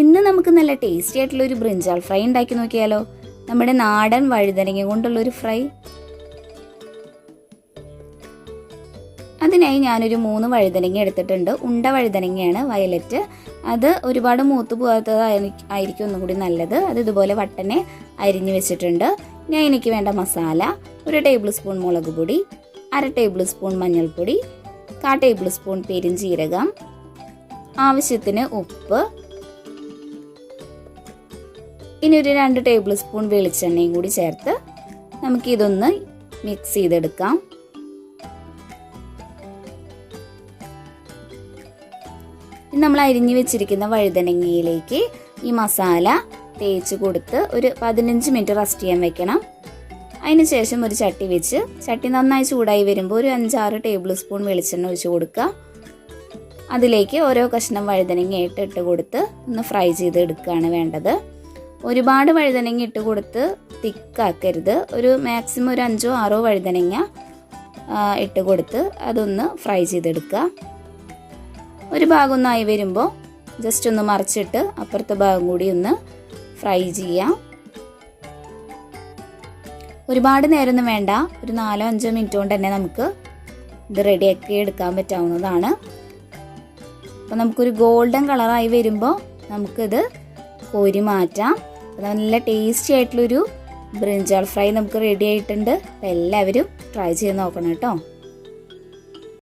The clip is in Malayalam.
ഇന്ന് നമുക്ക് നല്ല ടേസ്റ്റി ആയിട്ടുള്ള ഒരു ബ്രിഞ്ചാൾ ഫ്രൈ ഉണ്ടാക്കി നോക്കിയാലോ? നമ്മുടെ നാടൻ വഴുതനങ്ങ കൊണ്ടുള്ള ഒരു ഫ്രൈ അതിനായി ഞാനൊരു മൂന്ന് വഴുതനങ്ങ എടുത്തിട്ടുണ്ട്. ഉണ്ട വഴുതനങ്ങയാണ് വയലറ്റ്. അത് ഒരുപാട് മൂത്ത് പോകാത്തത് ആയിരിക്കും ഒന്നും കൂടി നല്ലത്. അത് ഇതുപോലെ വട്ടനെ അരിഞ്ഞു വെച്ചിട്ടുണ്ട്. ഞാൻ എനിക്ക് വേണ്ട മസാല ഒരു ടേബിൾ സ്പൂൺ മുളക് പൊടി അര ടേബിൾ സ്പൂൺ മഞ്ഞൾപ്പൊടി കാ ടേബിൾ സ്പൂൺ പെരിഞ്ചീരകം ആവശ്യത്തിന് ഉപ്പ് ഇനി ഒരു രണ്ട് ടേബിൾ സ്പൂൺ വെളിച്ചെണ്ണയും കൂടി ചേർത്ത് നമുക്കിതൊന്ന് മിക്സ് ചെയ്തെടുക്കാം. നമ്മൾ അരിഞ്ഞു വെച്ചിരിക്കുന്ന വഴുതനങ്ങയിലേക്ക് ഈ മസാല തേച്ച് കൊടുത്ത് ഒരു പതിനഞ്ച് മിനിറ്റ് റസ്റ്റ് ചെയ്യാൻ വെക്കണം. അതിന് ശേഷം ഒരു ചട്ടി വെച്ച് ചട്ടി നന്നായി ചൂടായി വരുമ്പോൾ ഒരു അഞ്ചാറ് ടേബിൾ സ്പൂൺ വെളിച്ചെണ്ണ ഒഴിച്ച് കൊടുക്കുക. അതിലേക്ക് ഓരോ കഷ്ണം വഴുതനങ്ങ ഇട്ട് കൊടുത്ത് ഒന്ന് ഫ്രൈ ചെയ്ത് എടുക്കുകയാണ് വേണ്ടത്. ഒരുപാട് വഴുതനങ്ങ ഇട്ട് കൊടുത്ത് തിക്കാക്കരുത്. ഒരു മാക്സിമം ഒരു അഞ്ചോ ആറോ വഴുതനങ്ങ ഇട്ട് കൊടുത്ത് അതൊന്ന് ഫ്രൈ ചെയ്തെടുക്കുക. ഒരു ഭാഗം ഒന്നായി വരുമ്പോൾ ജസ്റ്റ് ഒന്ന് മറിച്ചിട്ട് അപ്പുറത്തെ ഭാഗം കൂടി ഒന്ന് ഫ്രൈ ചെയ്യാം. ഒരുപാട് നേരമൊന്നും വേണ്ട. ഒരു നാലോ അഞ്ചോ മിനിറ്റ് കൊണ്ട് തന്നെ നമുക്ക് ഇത് റെഡിയാക്കി എടുക്കാൻ പറ്റാവുന്നതാണ്. അപ്പോൾ നമുക്കൊരു ഗോൾഡൻ കളറായി വരുമ്പോൾ നമുക്കിത് കോരി മാറ്റാം. നല്ല ടേസ്റ്റി ആയിട്ടുള്ളൊരു ബ്രിഞ്ചാൾ ഫ്രൈ നമുക്ക് റെഡി ആയിട്ടുണ്ട്. അപ്പോൾ എല്ലാവരും ട്രൈ ചെയ്ത് നോക്കണം കേട്ടോ.